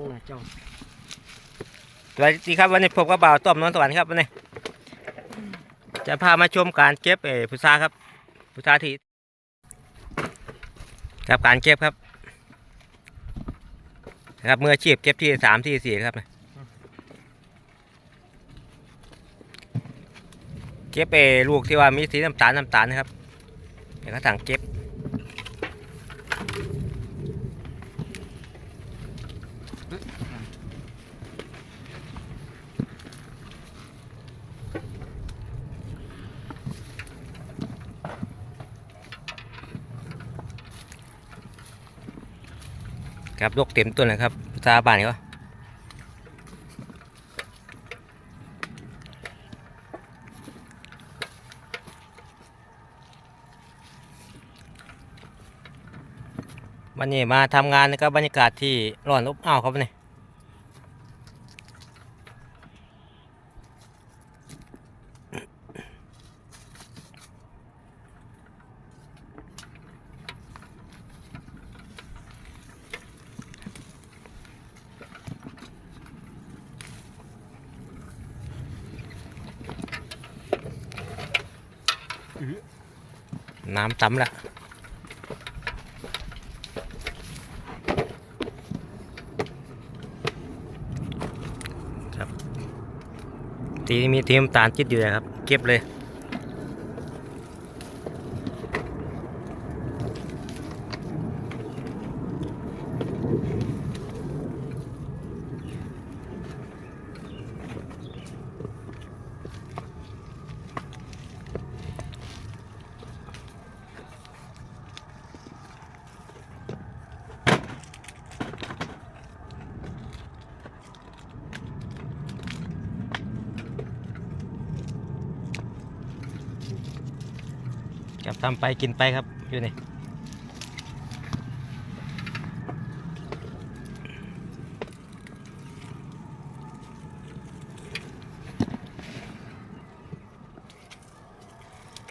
งนะเจ้าสวัสดีครับวันนี้ผมกับบ่าวต้อมนนท์สวรรค์ครับวันนี้จะพามาชมการเก็บเออพุทราครับ พุทราที่กับการเก็บครับนะครับมืออาชีพเก็บที่สามที่สี่ครับนะเก็บเออลูกที่ว่ามีสีน้ำตาลน้ำตาลนะครับเดี๋ยวก็สั่งเก็บ ครับยกเต็มต้นเลยครับซาบานก็วันนี้มาทำงานนะครับบรรยากาศที่ร้อนอบอ้าวครับนี่ น้ำต่ำละครับ ทีนี้มีทีมตาลจิตอยู่นะครับ เก็บเลย ครับทำไปกินไปครับอยู่นี่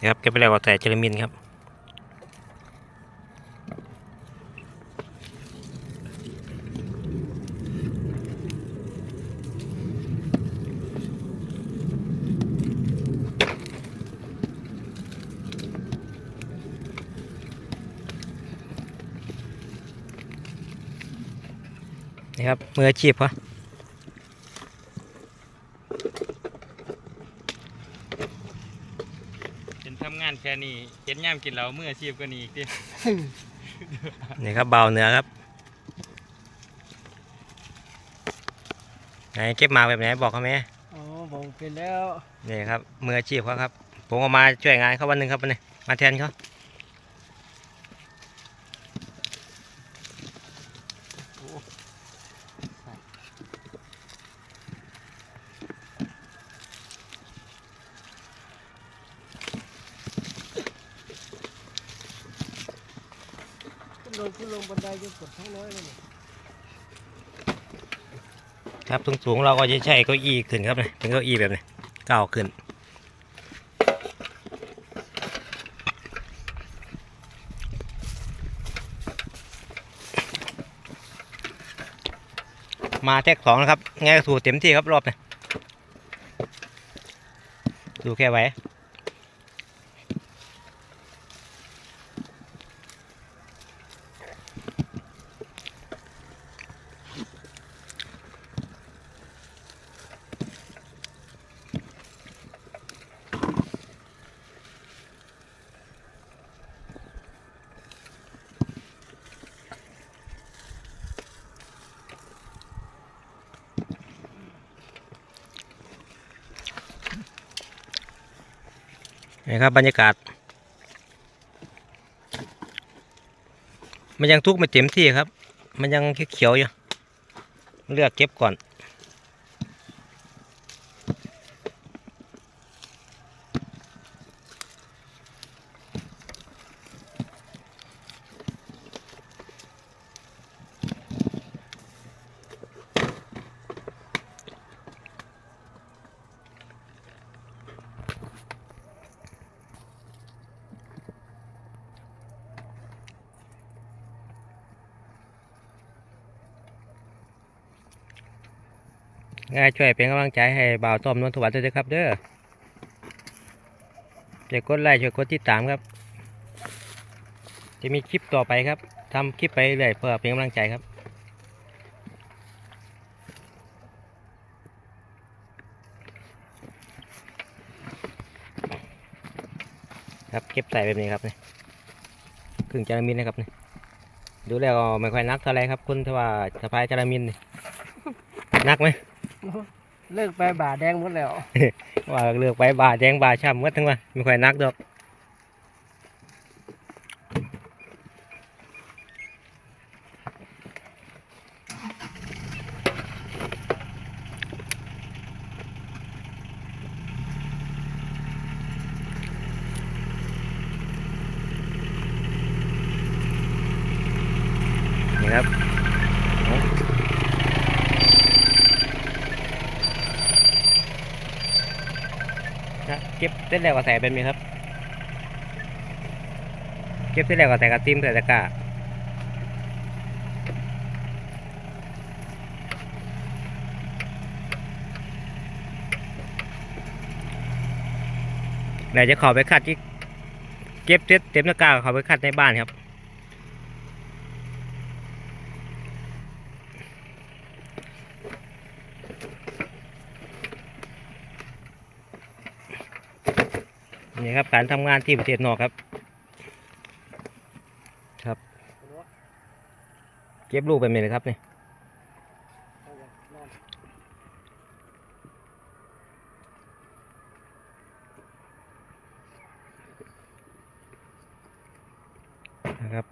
ครับเก็บไปแล้วก็แต่เจลามินครับ นี่ครับมืออาชีพครับเห็นทำงานแค่นี้เห็นย่ามกินเหล้ามืออาชีพก็นี่อีกดินี่ครับเบาเนื้อครับไหนเก็บมาแบบไหนบอกเขาไหมอ๋อบอกเป็นแล้วนี่ครับมืออาชีพเขาครับ ผมก็มาช่วยงานเขาวันหนึ่งครับวันนี้มาแทนเขา ลงขึ้นลงบันไดจนกดทั้งน้อยเลยครับสูงสูงๆเราก็จะใช้เก้าอี้ขึ้นครับนี่เป็นเก้าอี้แบบนี้ก้าวขึ้น มาแท็กสองนะครับไงก็ถูเต็มที่ครับรอบนี้ดูแค่ไหว นี่ครับบรรยากาศ มันยังทุกข์ไม่เต็มที่ครับ มันยังเขียวๆอยู่ เลือกเก็บก่อน ง่ายช่วยเป็นกำลังใจให้บ่าวต้อมนนทวัฒน์ด้วยนะครับ เด้อช่วยกดไลค์ช่วยกดติดตามครับ จะมีคลิปต่อไปครับทำคลิปไปเรื่อยเพื่อเป็นกำลังใจครับครับเก็บใส่แบบนี้ครับนี่ครึ่งจาระมินนะครับนี่ดูแล้วก็ไม่ค่อยนักเท่าไรครับคุณถ้าว่าสะพายจาระมินนี่นักไหม เลิกไปบ่าแดงหมดแล้วว่าเลือกไปบาแดงบาช้ำหมดทั้งวันไม่ค่อยนักดอก ก็บเสร็จแล้วก็ใส่แบบนี้ครับ เก็บเสร็จแล้วก็ใส่กระติมใส่ตะกร้าเดี๋ยวจะขอไปคัดที่เก็บเต็มเต็มตะกร้าขอไปคัดในบ้านครับ นี่ครับการทำงานที่ประเทศนอกครับ ครับ เก็บลูกแบบนี้เลยครับนี่นะครับ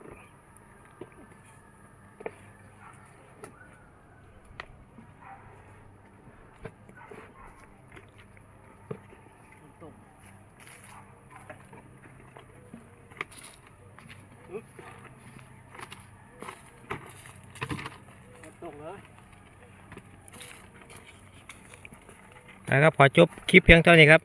ตกเลย นะครับขอจบคลิปเพียงเท่านี้ครับ